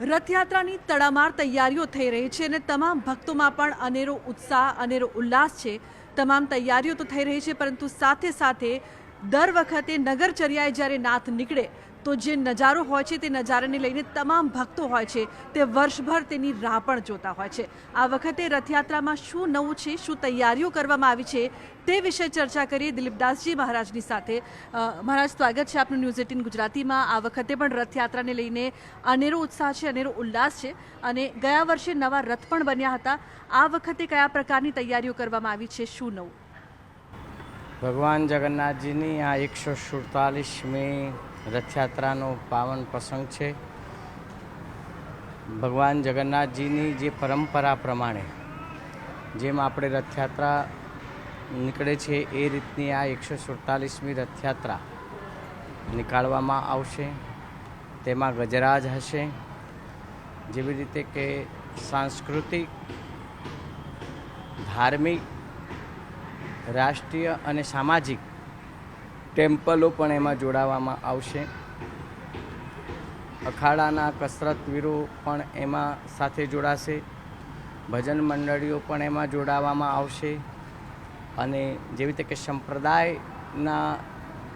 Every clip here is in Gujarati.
રથયાત્રાની તડામાર તૈયારીઓ થઈ રહી છે અને તમામ ભક્તોમાં પણ અનેરો ઉત્સાહ, અનેરો ઉલ્લાસ છે. તમામ તૈયારીઓ તો થઈ રહી છે, પરંતુ સાથે સાથે દર વખતે નગરચર્યાએ જ્યારે નાથ નીકળે તો જે નજારો હોય છે તે નજારાને લઈને તમામ ભક્તો હોય છે તે વર્ષભર તેની રાહ પણ જોતા હોય છે. આ વખતે રથયાત્રામાં શું નવું છે, શું તૈયારીઓ કરવામાં આવી છે તે વિશે ચર્ચા કરીએ દિલીપદાસજી મહારાજની સાથે. મહારાજ, સ્વાગત છે આપનું ન્યૂઝ એટીન ગુજરાતીમાં. આ વખતે પણ રથયાત્રાને લઈને અનેરો ઉત્સાહ છે, અનેરો ઉલ્લાસ છે અને ગયા વર્ષે નવા રથ પણ બન્યા હતા. આ વખતે કયા પ્રકારની તૈયારીઓ કરવામાં આવી છે, શું નવું? ભગવાન જગન્નાથજીની આ એકસો સુડતાલીસમી રથયાત્રાનો પાવન પ્રસંગ છે. ભગવાન જગન્નાથજીની જે પરંપરા પ્રમાણે જેમ આપણે રથયાત્રા નીકળે છે, એ રીતની આ એકસો સુડતાલીસમી રથયાત્રા નીકાળવામાં આવશે. તેમાં ગજરાજ હશે. જેવી રીતે કે સાંસ્કૃતિક, ધાર્મિક, રાષ્ટ્રીય અને સામાજિક ટેમ્પલો પણ એમાં જોડાવામાં આવશે. અખાડાના કસરતવીરો પણ એમાં સાથે જોડાશે. ભજન મંડળીઓ પણ એમાં જોડાવામાં આવશે. અને જેવી રીતે કે સંપ્રદાયના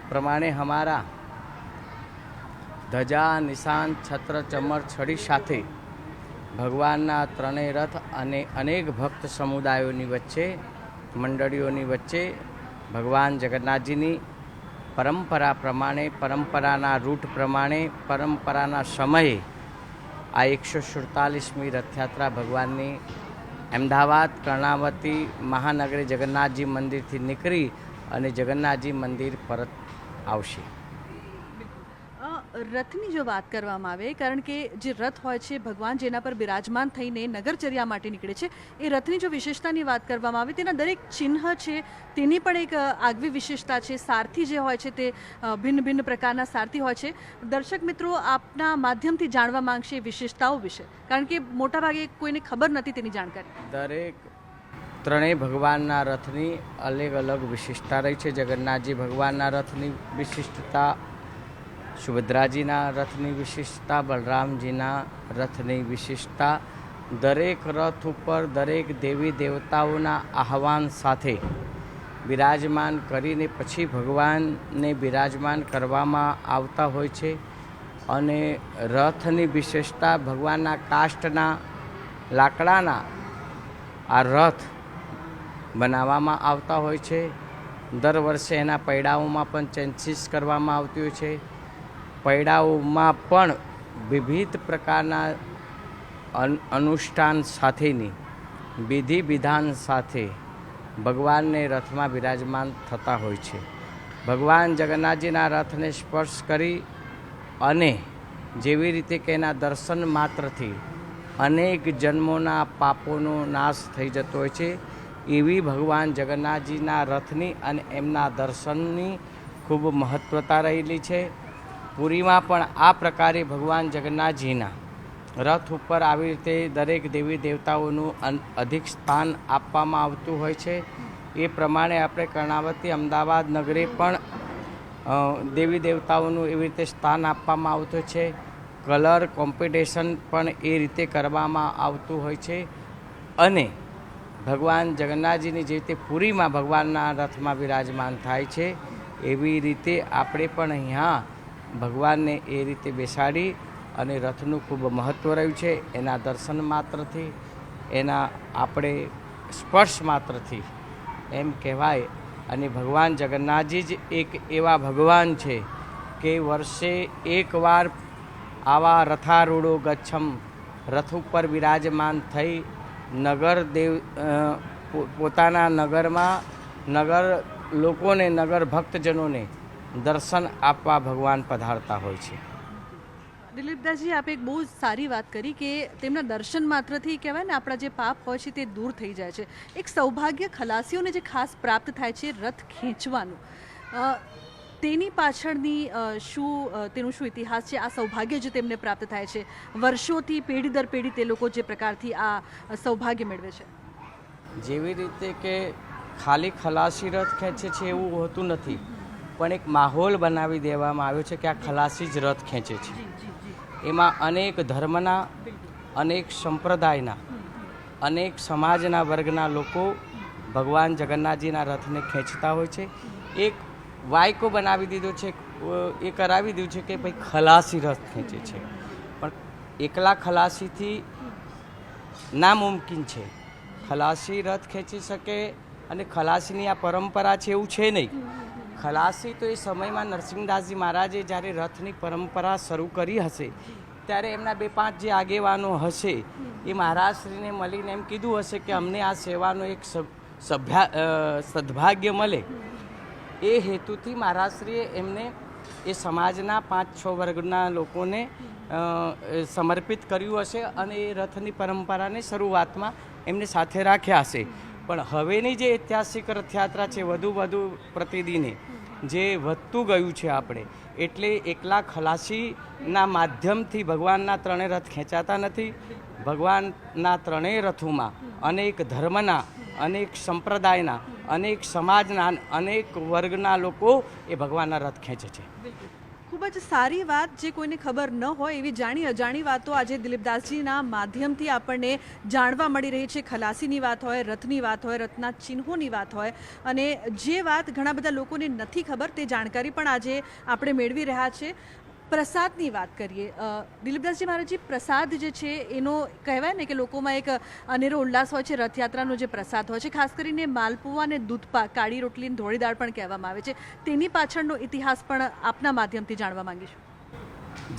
પ્રમાણે અમારા ધજા, નિશાન, છત્ર, ચમર, છડી સાથે ભગવાનના ત્રણેય રથ અને અનેક ભક્ત સમુદાયોની વચ્ચે, મંડળીઓની વચ્ચે ભગવાન જગન્નાથજીની પરંપરા પ્રમાણે, પરંપરાના રૂટ પ્રમાણે, પરંપરાના સમયે આ એકસો સુડતાલીસમી રથયાત્રા ભગવાનની અમદાવાદ, કર્ણાવતી મહાનગરી જગન્નાથજી મંદિરથી નીકળી અને જગન્નાથજી મંદિર પરત આવશે. રથની જો વાત કરવામાં આવે, કારણ કે જે રથ હોય છે, ભગવાન જેના પર બિરાજમાન થઈને નગરચર્યા માટે નીકળે છે, એ રથની જો વિશેષતાની વાત કરવામાં આવે, તેના દરેક ચિહ્ન છે, તેની પણ એક આગવી વિશેષતા છે. સારથી જે હોય છે તે ભિન્ન ભિન્ન પ્રકારના સારથી હોય છે. દર્શક મિત્રો, આપના માધ્યમથી જાણવા માંગશે વિશેષતાઓ વિશે. કારણ કે મોટાભાગે કોઈને ખબર નથી તેની જાણકારી. દરેક ત્રણેય ભગવાનના રથની અલગ અલગ વિશિષ્ટતા રહી છે. જગન્નાથજી ભગવાનના રથની વિશિષ્ટતા સુભદ્રાજીના રથની વિશિષ્ટતા, બલરામજીના રથની વિશિષ્ટતા, દરેક રથ ઉપર દરેક દેવી દેવતાઓના આહવાન સાથે બિરાજમાન કરીને પછી ભગવાનને બિરાજમાન કરવામાં આવતા હોય છે અને રથની વિશેષતા ભગવાનના કાષ્ટના લાકડાના આ રથ બનાવવામાં આવતા હોય છે. દર વર્ષે એના પૈડાઓમાં પણ ચેન્જીસ કરવામાં આવતી હોય છે. પૈડાઓમાં પણ વિવિધ પ્રકારના અન- અનુષ્ઠાન સાથેની વિધિ વિધાન સાથે ભગવાનને રથમાં બિરાજમાન થતા હોય છે. ભગવાન જગન્નાથજીના રથને સ્પર્શ કરી અને જેવી રીતે કે એના દર્શન માત્રથી અનેક જન્મોના પાપોનો નાશ થઈ જતો હોય છે, એવી ભગવાન જગન્નાથજીના રથની અને એમના દર્શનની ખૂબ મહત્ત્વતા રહેલી છે. પુરીમાં પણ આ પ્રકારે ભગવાન જગન્નાથજીના રથ ઉપર આવી રીતે દરેક દેવી દેવતાઓનું અધિક સ્થાન આપવામાં આવતું હોય છે. એ પ્રમાણે આપણે કર્ણાવતી અમદાવાદ નગરે પણ દેવી દેવતાઓનું એવી રીતે સ્થાન આપવામાં આવતું છે. કલર કોમ્પિટિશન પણ એ રીતે કરવામાં આવતું હોય છે. અને ભગવાન જગન્નાથજીની જે રીતે પુરીમાં ભગવાનના રથમાં બિરાજમાન થાય છે, એવી રીતે આપણે પણ અહીંયા ભગવાનને એ રીતે બેસાડી અને રથનું ખૂબ મહત્ત્વ રહ્યું છે. એના દર્શન માત્રથી, એના આપણે સ્પર્શ માત્રથી એમ કહેવાય. અને ભગવાન જગન્નાથજી જ એક એવા ભગવાન છે કે વર્ષે એકવાર આવા રથારૂઢો ગચ્છમ રથ ઉપર બિરાજમાન થઈ નગર દેવ પોતાના નગરમાં નગર લોકોને, નગર ભક્તજનોને દર્શન આપવા ભગવાન પધારતા હોય છે. દિલીપદાસજી આપે એક બહુ જ સારી વાત કરી કે તેમના દર્શન માત્રથી કહેવાય ને આપણા જે પાપ હોય છે તે દૂર થઈ જાય છે. એક સૌભાગ્ય ખલાસીઓને જે ખાસ પ્રાપ્ત થાય છે રથ ખેંચવાનું. તેની પાછળની શું તેનું શું ઇતિહાસ છે? આ સૌભાગ્ય જે તેમને પ્રાપ્ત થાય છે વર્ષોથી પેઢી દર પેઢી તે લોકો જે પ્રકારથી આ સૌભાગ્ય મેળવે છે? જેવી રીતે કે ખાલી ખલાસી રથ ખેંચે છે એવું હોતું નથી. પણ એક માહોલ બનાવી દેવામાં આવ્યો છે કે આ ખલાસી જ રથ ખેંચે છે. એમાં અનેક ધર્મના અનેક સંપ્રદાયના અનેક સમાજના વર્ગના લોકો ભગવાન જગન્નાથજીના રથને ખેંચતા હોય છે. એક વાયકો બનાવી દીધો છે એ કરાવી દીધું છે કે ભાઈ ખલાસી રથ ખેંચે છે. પણ એકલા ખલાસીથી નામુમકિન છે. ખલાસી રથ ખેંચી શકે અને ખલાસીની આ પરંપરા છે એવું છે નહીં. ખલાસી તો એ સમયમાં નરસિંહદાસજી મહારાજે જ્યારે રથની પરંપરા શરૂ કરી હશે, ત્યારે એમના બે પાંચ જે આગેવાનો હશે, એ મહારાજશ્રીને મળીને એમ કીધું હશે કે અમને આ સેવાનો એક સભ્યા સદભાગ્ય મળે. એ હેતુથી મહારાજશ્રીએ એમને એ સમાજના પાંચ છ વર્ગના લોકોને સમર્પિત કર્યું હશે અને એ રથની પરંપરાને શરૂઆતમાં એમને સાથે રાખ્યા હશે. પણ હવેની જે ઐતિહાસિક રથયાત્રા છે, વધુ વધુ પ્રતિદિને જે વધતું ગયું છે આપણે. એટલે એકલા ખલાસીના માધ્યમથી ભગવાનના ત્રણેય રથ ખેંચાતા નથી. ભગવાનના ત્રણેય રથોમાં અનેક ધર્મના, અનેક સંપ્રદાયના, અનેક સમાજના, અનેક વર્ગના લોકો એ ભગવાનના રથ ખેંચે છે. જ સારી વાત જે કોઈને ખબર ન હોય એવી જાણી અજાણી વાતો આજે દિલીપદાસજીના માધ્યમથી આપણને જાણવા મળી રહી છે. ખલાસીની વાત હોય, રથની વાત હોય, રથના ચિહ્નોની વાત હોય અને જે વાત ઘણા બધા લોકોને નથી ખબર તે જાણકારી પણ આજે આપણે મેળવી રહ્યા છે. પ્રસાદની વાત કરીએ દિલીપદાસજી મહારાજજી, પ્રસાદ જે છે એનો કહેવાય ને કે લોકોમાં એક અનેરો ઉલ્લાસ હોય છે, રથયાત્રાનો જે પ્રસાદ હોય છે, ખાસ કરીને માલપુઆ અને દૂધપાક કાળી રોટલી અને ધોળી દાળ પણ કહેવામાં આવે છે. તેની પાછળનો ઇતિહાસ પણ આપના માધ્યમથી જાણવા માંગીશું.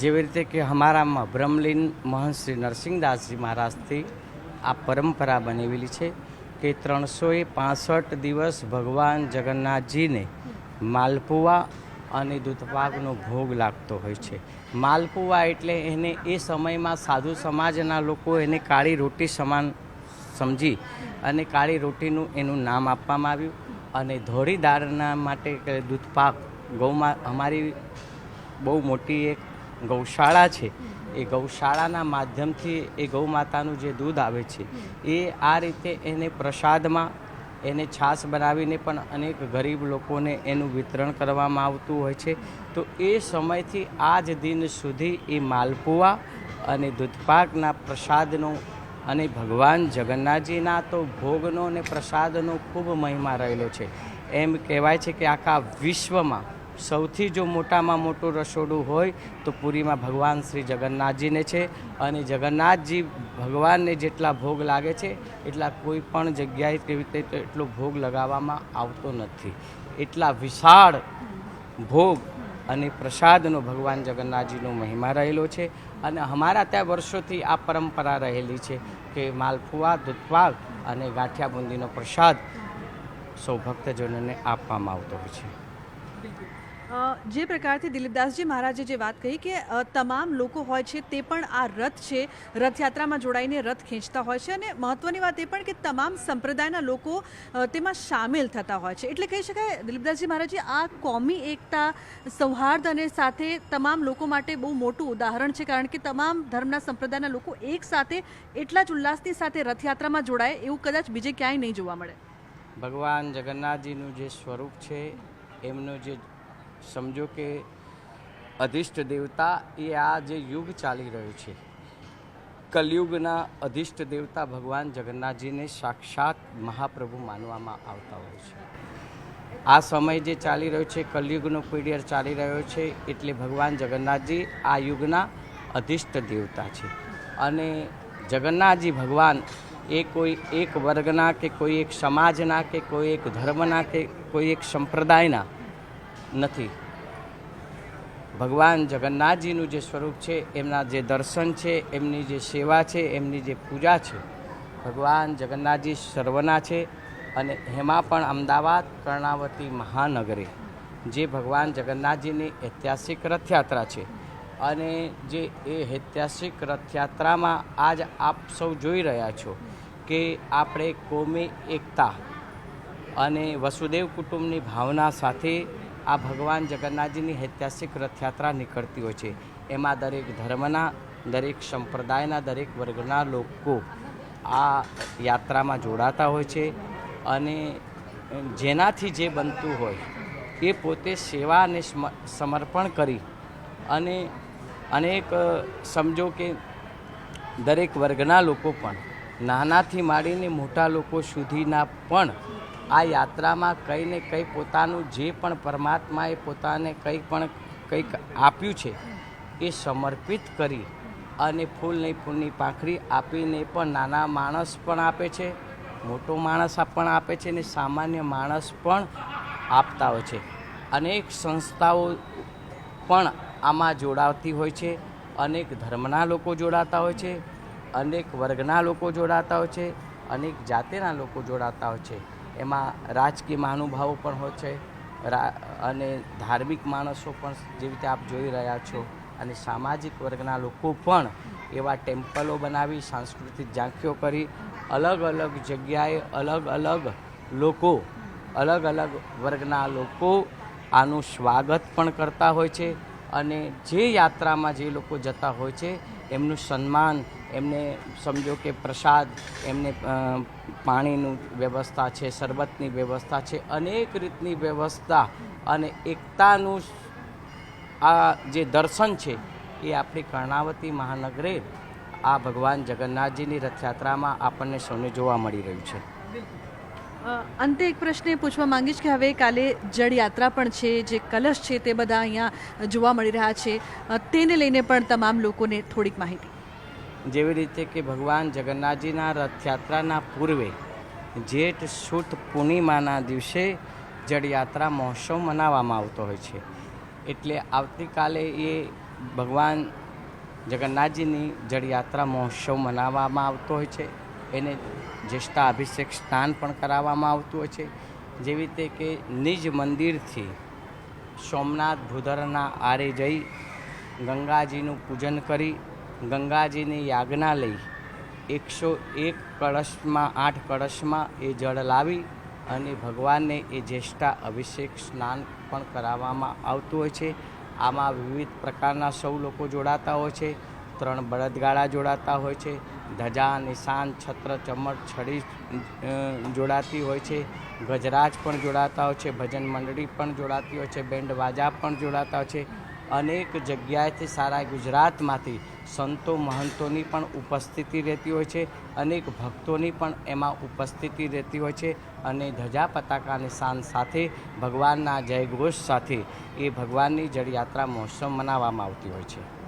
જેવી રીતે કે અમારામાં બ્રહ્મલીન મહંશ્રી નરસિંહદાસજી મહારાજથી આ પરંપરા બનેલી છે કે ત્રણસો પાસઠ દિવસ ભગવાન જગન્નાથજીને માલપુઆ અને દૂધપાકનો ભોગ લાગતો હોય છે. માલપુવા એટલે એને એ સમયમાં સાધુ સમાજના લોકો એને કાળી રોટી સમાન સમજી અને કાળી રોટીનું એનું નામ આપવામાં આવ્યું અને ધોળી દાળના માટે દૂધપાક ગૌમાં અમારી બહુ મોટી એક ગૌશાળા છે. એ ગૌશાળાના માધ્યમથી એ ગૌ માતાનું જે દૂધ આવે છે, એ આ રીતે એને પ્રસાદમાં એને છાશ બનાવીને પણ અનેક ગરીબ લોકોને એનું વિતરણ કરવામાં આવતું હોય છે. તો એ સમયથી આજ દિન સુધી એ માલપુઆ અને દૂધપાકના પ્રસાદનો અને ભગવાન જગન્નાથજીના તો ભોગનો અને પ્રસાદનો ખૂબ મહિમા રહેલો છે. એમ કહેવાય છે કે આખા વિશ્વમાં સૌથી જો મોટામાં મોટું રસોડું હોય તો પુરીમાં ભગવાન શ્રી જગન્નાથજીને છે. અને જગન્નાથજી ભગવાનને જેટલા ભોગ લાગે છે, એટલા કોઈ પણ જગ્યાએ કેવી રીતે એટલો ભોગ લગાવવામાં આવતો નથી. એટલા વિશાળ ભોગ અને પ્રસાદનો ભગવાન જગન્નાથજીનો મહિમા રહેલો છે. અને અમારા ત્યાં વર્ષોથી આ પરંપરા રહેલી છે કે માલપુઆ, દૂધપાક અને ગાંઠિયા બુંદીનો પ્રસાદ સૌ ભક્તજનોને આપવામાં આવતો હોય છે. જે પ્રકારથી દિલીપદાસજી મહારાજે જે વાત કહી કે તમામ લોકો હોય છે તે પણ આ રથ છે, રથયાત્રામાં જોડાઈને રથ ખેંચતા હોય છે અને મહત્વની વાત એ પણ કે તમામ સંપ્રદાયના લોકો તેમાં સામેલ થતા હોય છે. એટલે કહી શકાય દિલીપદાસજી મહારાજે આ કોમી એકતા, સૌહાર્દ અને સાથે તમામ લોકો માટે બહુ મોટું ઉદાહરણ છે. કારણ કે તમામ ધર્મના સંપ્રદાયના લોકો એક સાથે, એટલા જ ઉલ્લાસની સાથે રથયાત્રામાં જોડાય એવું કદાચ બીજે ક્યાંય નહીં જોવા મળે. ભગવાન જગન્નાથજીનું જે સ્વરૂપ છે, એમનું જે સમજો કે અધિષ્ઠ દેવતા એ આ જે યુગ ચાલી રહ્યો છે. કલયુગના અધિષ્ઠ દેવતા ભગવાન જગન્નાથજીને સાક્ષાત મહાપ્રભુ માનવામાં આવતા હોય છે. આ સમય જે ચાલી રહ્યો છે, કલયુગનો પીરિયડ ચાલી રહ્યો છે, એટલે ભગવાન જગન્નાથજી આ યુગના અધિષ્ઠ દેવતા છે. અને જગન્નાથજી ભગવાન એ કોઈ એક વર્ગના કે કોઈ એક સમાજના કે કોઈ એક ધર્મના કે કોઈ એક સંપ્રદાયના નથી. ભગવાન જગન્નાથજીનું જે સ્વરૂપ છે, એમના જે દર્શન છે, એમની જે સેવા છે, એમની જે પૂજા છે, ભગવાન જગન્નાથજી સર્વના છે અને એમાં પણ અમદાવાદ, કર્ણાવતી મહાનગરે, જે ભગવાન જગન્નાથજીની ઐતિહાસિક રથયાત્રા છે. અને જે એ ઐતિહાસિક રથયાત્રામાં આજ આપ સૌ જોઈ રહ્યા છો કે આપણે કોમી એકતા અને વસુદેવ કુટુંબની ભાવના સાથે આ ભગવાન જગન્નાથજીની ઐતિહાસિક રથયાત્રા નીકળતી હોય છે. એમાં દરેક ધર્મના, દરેક સંપ્રદાયના, દરેક વર્ગના લોકો આ યાત્રામાં જોડાતા હોય છે અને જેનાથી જે બનતું હોય એ પોતે સેવા અને સ્મ- સમર્પણ કરી અને અનેક સમજો કે દરેક વર્ગના લોકો પણ નાનાથી માંડીને મોટા લોકો સુધીના પણ આ યાત્રામાં કંઈ ને કંઈ પોતાનું જે પણ પરમાત્માએ પોતાને કંઈ પણ કંઈક આપ્યું છે, એ સમર્પિત કરી અને ફૂલની ફૂલની પાંખડી આપીને પણ નાના માણસ પણ આપે છે, મોટો માણસ પણ આપે છે ને સામાન્ય માણસ પણ આપતા હોય છે. અનેક સંસ્થાઓ પણ આમાં જોડાતી હોય છે, અનેક ધર્મના લોકો જોડાતા હોય છે, અનેક વર્ગના લોકો જોડાતા હોય છે, અનેક જાતિના લોકો જોડાતા હોય છે. એમાં રાજકીય મહાનુભાવો પણ હોય છે અને ધાર્મિક માણસો પણ જે રીતે આપ જોઈ રહ્યા છો અને સામાજિક વર્ગના લોકો પણ એવા ટેમ્પલો બનાવી, સાંસ્કૃતિક ઝાંખીઓ કરી, અલગ અલગ જગ્યાએ અલગ અલગ લોકો, અલગ અલગ વર્ગના લોકો આનું સ્વાગત પણ કરતા હોય છે અને જે યાત્રામાં જે લોકો જતા હોય છે, એમનું સન્માન એમને સમજો કે પ્રસાદ એમને પાણીનું વ્યવસ્થા છે, શરબતની વ્યવસ્થા છે, અનેક રીતની વ્યવસ્થા અને એકતાનું આ જે દર્શન છે એ આપણી કર્ણાવતી મહાનગરે આ ભગવાન જગન્નાથજીની રથયાત્રામાં આપણને સૌને જોવા મળી રહ્યું છે. અંતે એક પ્રશ્ન એ પૂછવા માંગીશ કે હવે કાલે જળયાત્રા પણ છે, જે કલશ છે તે બધા અહીંયા જોવા મળી રહ્યા છે. તેને લઈને પણ તમામ લોકોને થોડીક માહિતી. જેવી રીતે કે ભગવાન જગન્નાથજીના રથયાત્રાના પૂર્વે જેઠ સુદ પૂર્ણિમાના દિવસે જળયાત્રા મહોત્સવ મનાવવામાં આવતો હોય છે. એટલે આવતીકાલે એ ભગવાન જગન્નાથજીની જળયાત્રા મહોત્સવ મનાવવામાં આવતો હોય છે. એને જ્યેષ્ઠા અભિષેક સ્નાન પણ કરાવવામાં આવતું હોય છે. જેવી રીતે કે નિજ મંદિરથી સોમનાથ ભૂધરના આરે જઈ ગંગાજીનું પૂજન કરી ગંગાજીની યાજ્ઞા લઈ એકસો એક કળશમાં, આઠ કળશમાં એ જળ લાવી અને ભગવાનને એ જ્યેષ્ઠા અભિષેક સ્નાન પણ કરાવવામાં આવતું હોય છે. આમાં વિવિધ પ્રકારના સૌ લોકો જોડાતા હોય છે. ત્રણ બળદગાડા જોડાતા હોય છે. ધજા, નિશાન, છત્ર, ચમર, છડી જોડાતી હોય છે. ગજરાજ પણ જોડાતા હોય છે. ભજન મંડળી પણ જોડાતી હોય છે. બેન્ડ વાજા પણ જોડાતા હોય છે. અનેક જગ્યાએથી સારા ગુજરાતમાંથી સંતો મહંતોની પણ ઉપસ્થિતિ રહેતી હોય છે. અનેક ભક્તોની પણ એમાં ઉપસ્થિતિ રહેતી હોય છે અને ધજા પતાકાની શાન સાથે, ભગવાનના જયઘોષ સાથે એ ભગવાનની જળયાત્રા મહોત્સવ મનાવવામાં આવતી હોય છે.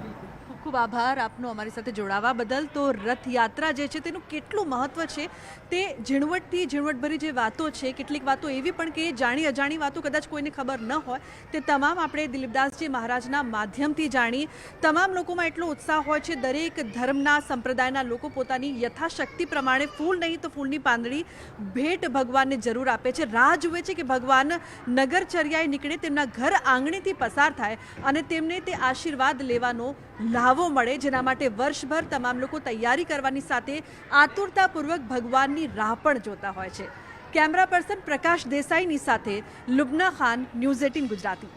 ખૂબ આભાર આપનો અમારી સાથે જોડાવા બદલ. તો રથયાત્રા જે છે તેનું કેટલું મહત્વ છે તે ઝીણવટથી ઝીણવટભરી જે વાતો છે, કેટલીક વાતો એવી પણ કે જાણી અજાણી વાતો કદાચ કોઈને ખબર ન હોય, તે તમામ આપણે દિલીપદાસજી મહારાજના માધ્યમથી જાણી તમામ લોકોમાં એટલો ઉત્સાહ હોય છે, દરેક ધર્મના, સંપ્રદાયના લોકો પોતાની યથાશક્તિ પ્રમાણે ફૂલ નહીં તો ફૂલની પાંદડી ભેટ ભગવાનને જરૂર આપે છે. રાહ જુએ છે કે ભગવાન નગરચર્યાએ નીકળે, તેમના ઘર આંગણેથી પસાર થાય અને તેમને તે આશીર્વાદ લેવાનો લાવો મળે, જેના માટે વર્ષભર તમામ લોકો તૈયારી કરવાની સાથે આતુરતાપૂર્વક ભગવાનની રાહ પણ જોતા હોય છે. કેમેરા પર્સન પ્રકાશ દેસાઈની સાથે લુબના ખાન, ન્યૂઝ એટીન ગુજરાતી.